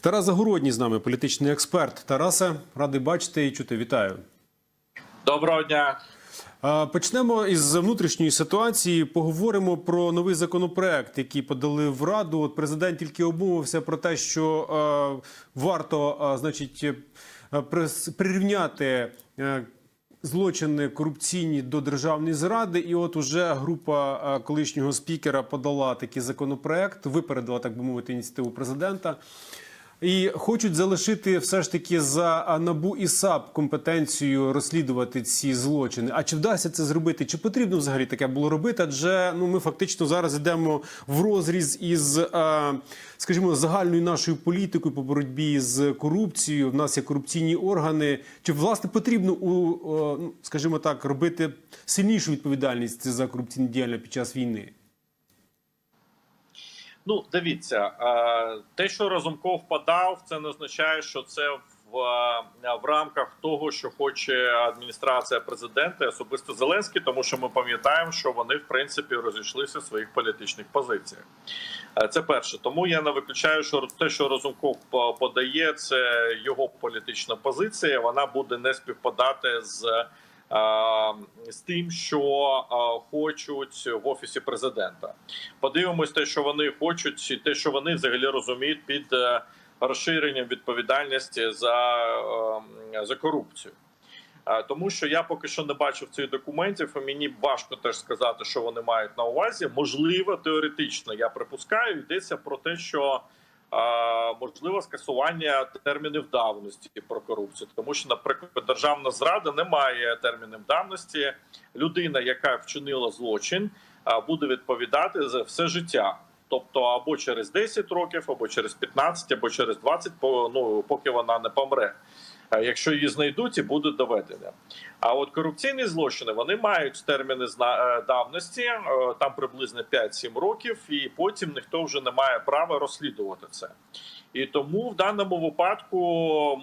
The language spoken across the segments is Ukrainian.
Тарас Загородній з нами, політичний експерт. Тарасе, радий бачити і чути. Вітаю. Доброго дня. Почнемо із внутрішньої ситуації. Поговоримо про новий законопроект, який подали в раду. От президент тільки обмовився про те, що е, варто, е, значить, прирівняти. е, Злочини корупційні до державної зради, і от уже група е, колишнього спікера подала такий законопроект, випередила, так би мовити, ініціативу президента. І хочуть залишити все ж таки за набу і САП компетенцію розслідувати ці злочини. А чи вдасться це зробити? Чи потрібно взагалі таке було робити? Адже ну ми фактично зараз йдемо в розріз із, скажімо, загальною нашою політикою по боротьбі з корупцією. В нас є корупційні органи. Чи власне потрібно у о, ну, скажімо так робити сильнішу відповідальність за корупційні діяння під час війни? Ну, дивіться, е, те, що Разумков подав, це не означає, що це в, е, в рамках того, що хоче адміністрація президента, особисто Зеленський, тому що ми пам'ятаємо, що вони в принципі розійшлися в своїх політичних позиціях. Е, Це перше. Тому я не виключаю, що те, що Разумков подає, це його політична позиція. Вона буде не співпадати з. Е, З тим, що е, хочуть в офісі президента, подивимось, те, що вони хочуть, і те, що вони взагалі розуміють під е, розширенням відповідальності за, за корупцію. Тому що я поки що не бачив цих документів, і мені важко теж сказати, що вони мають на увазі. Можливо, теоретично я припускаю, йдеться про те, що можливо скасування термінів давності про корупцію, тому що, наприклад, державна зрада не має термінів давності. Людина, яка вчинила злочин, буде відповідати за все життя. Тобто або через 10 років, або через 15, або через 20, по- ну, поки вона не помре. Якщо її знайдуть і буде доведення. А от корупційні злочини вони мають терміни е, давності, е, там приблизно 5-7 років, і потім ніхто вже не має права розслідувати це. І тому в даному випадку,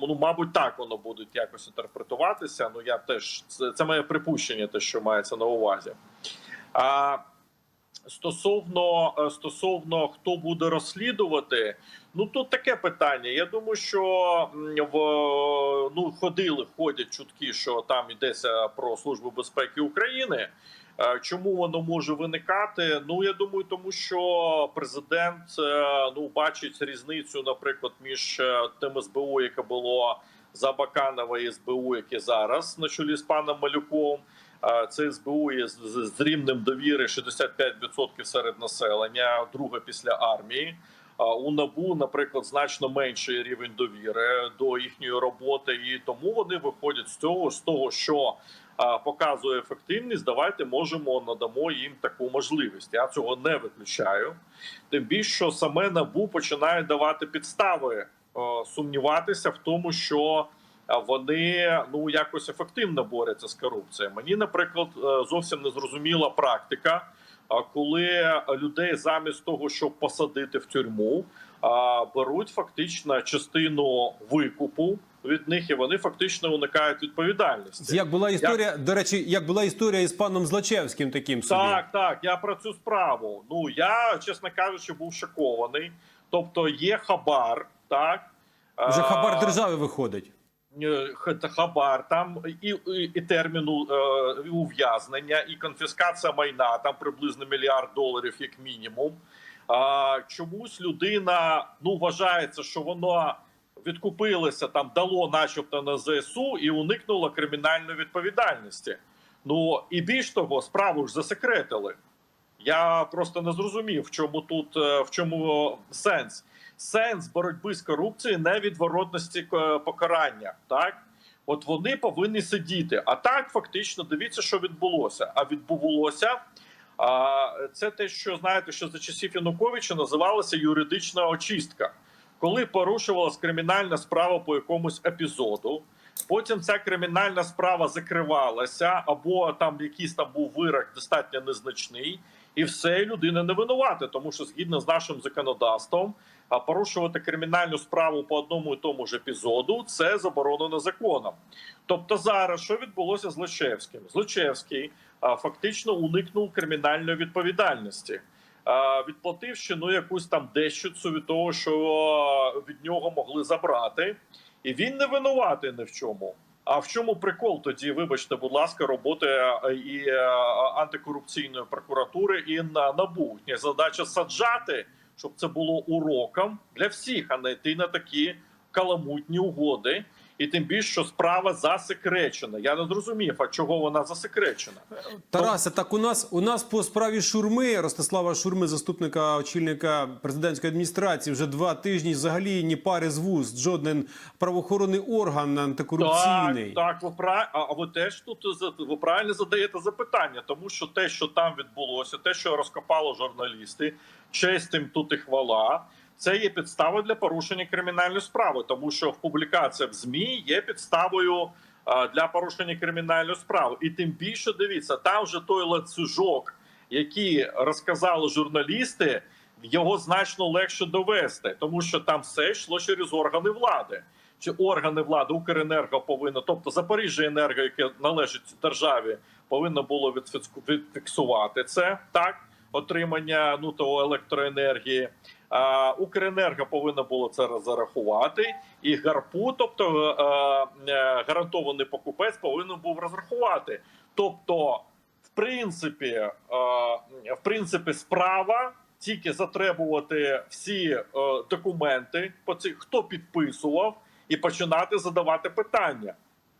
ну мабуть, так воно буде якось інтерпретуватися. Ну я теж це, це моє припущення, те, що мається на увазі. А стосовно е, стосовно хто буде розслідувати, ну тут таке питання. Я думаю, що в ну ходили, ходять чутки, що там йдеться про службу безпеки України. Е, Чому воно може виникати? Ну я думаю, тому що президент е, ну бачить різницю, наприклад, між е, тим СБУ, яке було за Баканова і СБУ, яке зараз на чолі з паном Малюком. Це СБУ є з- рівнем довіри 65% серед населення, друге після армії. У набу, наприклад, значно менший рівень довіри до їхньої роботи, і тому вони виходять з цього, з того, що показує ефективність. Давайте можемо надамо їм таку можливість. Я цього не виключаю. Тим більше, що саме набу починає давати підстави сумніватися в тому, що вони ну якось ефективно борються з корупцією. Мені, наприклад, е, зовсім не зрозуміла практика. Коли людей замість того, щоб посадити в тюрму, беруть фактично частину викупу від них, і вони фактично уникають відповідальності. Як була історія, до речі, як була історія із паном Злачевським, таким собі? Так, так, я про цю справу. Ну я, чесно кажучи, був шокований. Тобто є хабар, так Вже хабар держави виходить. Е, хабар, там і, і, і терміну е, ув'язнення, і конфіскація майна, там приблизно мільярд доларів, як мінімум. А, чомусь людина ну вважається, що воно відкупилося там, дало, начебто, на ЗСУ і уникнуло кримінальної відповідальності. Ну і більш того, справу ж засекретили. Я просто не зрозумів, в чому тут е, в чому сенс. Сенс боротьби з корупцією не відворотності е, покарання. Так, от вони повинні сидіти. А так, фактично, дивіться, що відбулося. А відбулося а, це те, що знаєте, що за часів Януковича називалося юридична очистка, коли порушувалась кримінальна справа по якомусь епізоду. Потім ця кримінальна справа закривалася, або там якийсь там був вирок достатньо незначний, і все людина не винувата, тому що згідно з нашим законодавством, порушувати кримінальну справу по одному і тому ж епізоду це заборонено законом. Тобто, зараз що відбулося з Личевським? Злочевський а, фактично уникнув кримінальної відповідальності. е, відплативши ну якусь там дещицю від того, що від нього могли забрати, і він не винуватий ні в чому. А в чому прикол тоді, вибачте, будь ласка, роботи і антикорупційної прокуратури і на набу задача саджати, щоб це було уроком для всіх, а не йти на такі каламутні угоди. І тим більше, що справа засекречена. Я не зрозумів, а чого вона засекречена. Тарасе, так у нас у нас по справі Шурми Ростислава Шурми, заступника очільника президентської адміністрації, вже два тижні взагалі ні пари з вуст, жоден правоохоронний орган антикорупційний. Так, так, ви прав... а ви теж тут ви правильно задаєте запитання, тому що те, що там відбулося, те, що розкопало журналісти, честь їм тут і хвала. Це є підстава для порушення кримінальної справи, тому що публікація в змі є підставою для порушення кримінальної справи. І тим більше дивіться, там вже той ланцюжок, який розказали журналісти, його значно легше довести, тому що там все йшло через органи влади. Чи органи влади Укренерго повинно, тобто Запоріжжя енерго, яке належить державі, повинно було відфіксувати це так. Отримання ну того електроенергії, Укренерго повинно було це зарахувати, і гарпу, тобто е, е, гарантований покупець, повинен був розрахувати. Тобто, в принципі, е, в принципі, справа тільки затребувати всі е, документи по цих, хто підписував, і починати задавати питання.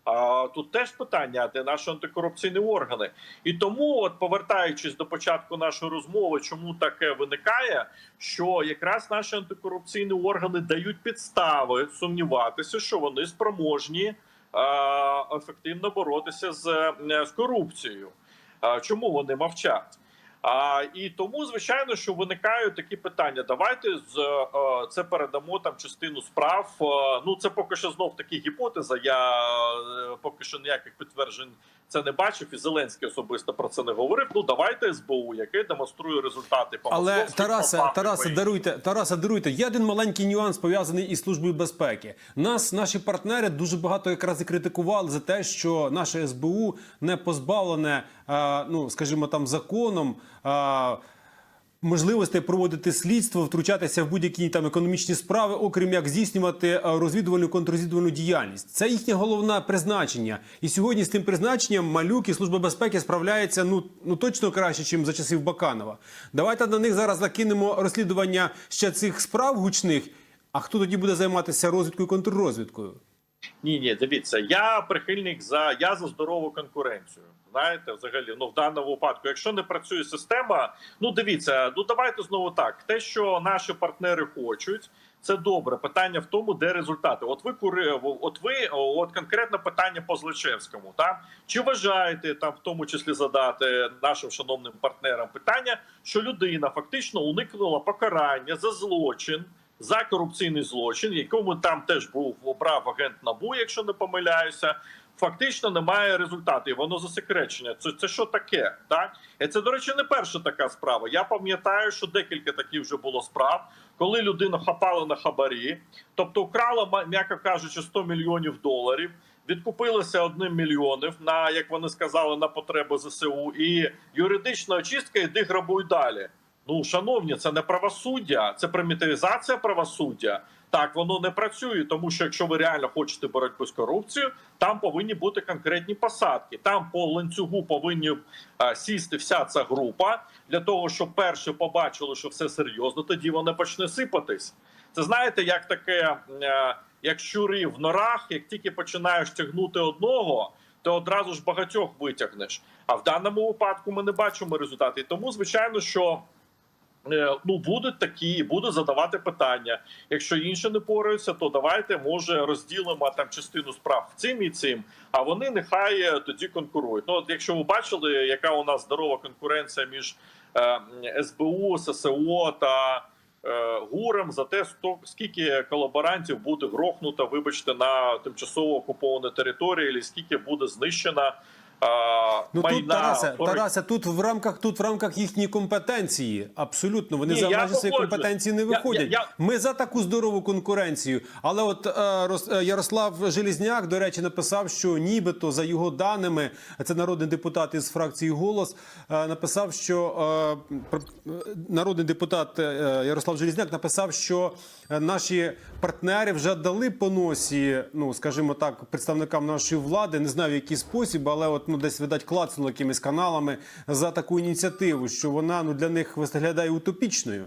А тут теж питання, де наші антикорупційні органи? І тому, от повертаючись до початку нашої розмови, чому таке виникає, що якраз наші антикорупційні органи дають підстави сумніватися, що вони спроможні е, ефективно боротися з, е, з корупцією. А чому вони мовчать? А і тому, звичайно, що виникають такі питання. Давайте з е, це передамо там частину справ. Е, Ну це поки що знов таки гіпотеза. Я е, поки що ніяких підтверджень це не бачив, і Зеленський особисто про це не говорив. Ну давайте СБУ, яке демонструє результати по Але Тараса іншим. даруйте, Тараса. даруйте. Є один маленький нюанс пов'язаний із службою безпеки. Нас наші партнери дуже багато якраз і критикували за те, що наше СБУ не позбавлене, е, ну скажімо там, законом. Можливостей проводити слідство, втручатися в будь-які там економічні справи, окрім як здійснювати е, розвідувальну контррозвідувальну діяльність. Це їхнє головне призначення. І сьогодні з тим призначенням малюк і служба безпеки справляється ну ну точно краще, ніж за часів Баканова. Давайте на них зараз закинемо розслідування ще цих справ гучних. А хто тоді буде займатися розвідкою і контррозвідкою? Ні, ні, дивіться, я прихильник за я за здорову конкуренцію. Знаєте, взагалі, ну в даному випадку, якщо не працює система, ну дивіться, ну давайте знову так. Те, що наші партнери хочуть, це добре. Питання в тому, де результати. От ви кури, от ви, от конкретне питання по Злочевському. Та чи вважаєте там, в тому числі задати нашим шановним партнерам питання, що людина фактично уникнула покарання за злочин? за корупційний злочин, якому там теж був обрав агент набу, якщо не помиляюся. Фактично немає результату, і воно засекречення. Це це що таке? Так і це до речі, не перша така справа. Я пам'ятаю, що декілька таких вже було справ, коли людину хапали на хабарі, тобто вкрала, м'яко кажучи, 100 мільйонів доларів. Відкупилися одним мільйонів на як вони сказали на потреби ЗСУ, і юридична очистка іди грабуй далі. Ну, шановні, це не правосуддя, це примітивізація правосуддя. Так воно не працює, тому що якщо ви реально хочете боротьбу з корупцією, там повинні бути конкретні посадки. Там по ланцюгу повинні е, сісти вся ця група для того, щоб перші побачили, що все серйозно. Тоді воно почне сипатись. Це знаєте, як таке, е, як щури в норах, як тільки починаєш тягнути одного. То одразу ж багатьох витягнеш. А в даному випадку ми не бачимо результати. Тому, звичайно, що ну будуть такі, будуть задавати питання. Якщо інші не пораються, то давайте може розділимо там частину справ цим і цим. А вони нехай е, тоді конкурують. Ну от якщо ви бачили, яка у нас здорова конкуренція між е, СБУ, ССО та е, ГУРом за те, сто скільки колаборантів буде грохнуто, вибачте, на тимчасово окупованій території, і скільки буде знищена а, Ну майна тут Тарасе, фори- Тарасе, тут в рамках тут в рамках їхньої компетенції. Абсолютно, вони Ні, за межі своєї компетенції не виходять. я- я- Ми за таку здорову конкуренцію. Але от е, Рос- е, Ярослав Желізняк, до речі, написав, що нібито за його даними, це народний депутат із фракції Голос, е, написав, що е, народний депутат е, Ярослав Желізняк написав, що наші партнери вже дали по носі, ну скажімо так, представникам нашої влади. Не знаю в який спосіб, але от ну десь видать клацнуло якимись каналами за таку ініціативу, що вона ну для них виглядає утопічною.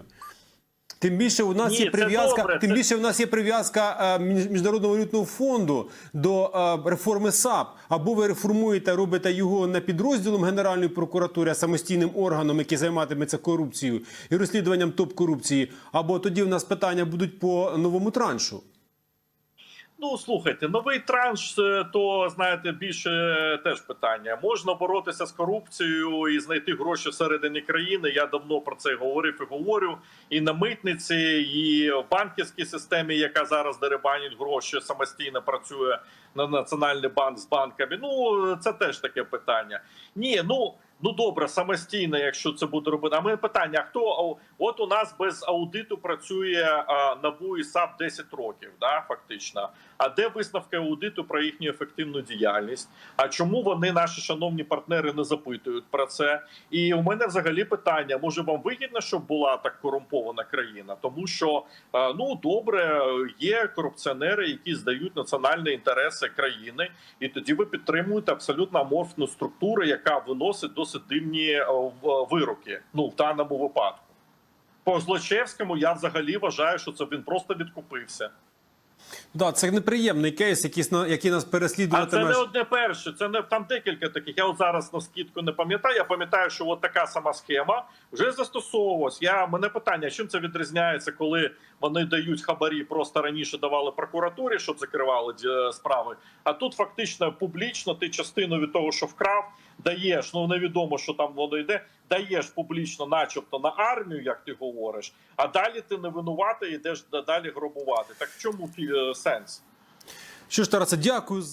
Тим більше у нас Ні, є прив'язка. добре, Тим це- більше у нас є прив'язка е, Між- міжнародного валютного фонду до е, реформи САП. Або ви реформуєте, робите його не підрозділом Генеральної прокуратури, а самостійним органом, який займатиметься корупцією і розслідуванням топ корупції. Або тоді в нас питання будуть по новому траншу. Ну слухайте, новий транш, е, то знаєте, більше е, теж питання. Можна боротися з корупцією і знайти гроші всередині країни. Я давно про це говорив і говорю. І на митниці, і в банківській системі, яка зараз деребанить гроші, самостійно працює на національний банк з банками. Ну це теж таке питання. Ні, ну. Ну добре, самостійно, якщо це буде робити. А мене питання: хто от у нас без аудиту працює а, набу і САП 10 років, да, фактично. А де висновки аудиту про їхню ефективну діяльність? А чому вони, наші шановні партнери, не запитують про це? І у мене взагалі питання: може вам вигідно, щоб була так корумпована країна? Тому що е, ну добре, є корупціонери, які здають національні інтереси країни, і тоді ви підтримуєте абсолютно аморфну структуру, яка виносить досить дивні е, вироки. Ну в даному випадку. По Злочевському я взагалі вважаю, що це він просто відкупився. Да, це неприємний кейс, який, який нас А це не одне перше. Це не там декілька таких. Я от зараз на скидку не пам'ятаю. Я пам'ятаю, що от така сама схема вже застосовувалась. Я мене питання: чим це відрізняється, коли вони дають хабарі, просто раніше давали прокуратурі, щоб закривали е, справи. А тут фактично публічно ти частину від того, що вкрав, даєш. Ну невідомо, що там воно йде. Даєш публічно, начебто, на армію, як ти говориш. А далі ти не винувати, йдеш далі грабувати. Так в чому е, сенс? Що ж, Тарасе, дякую.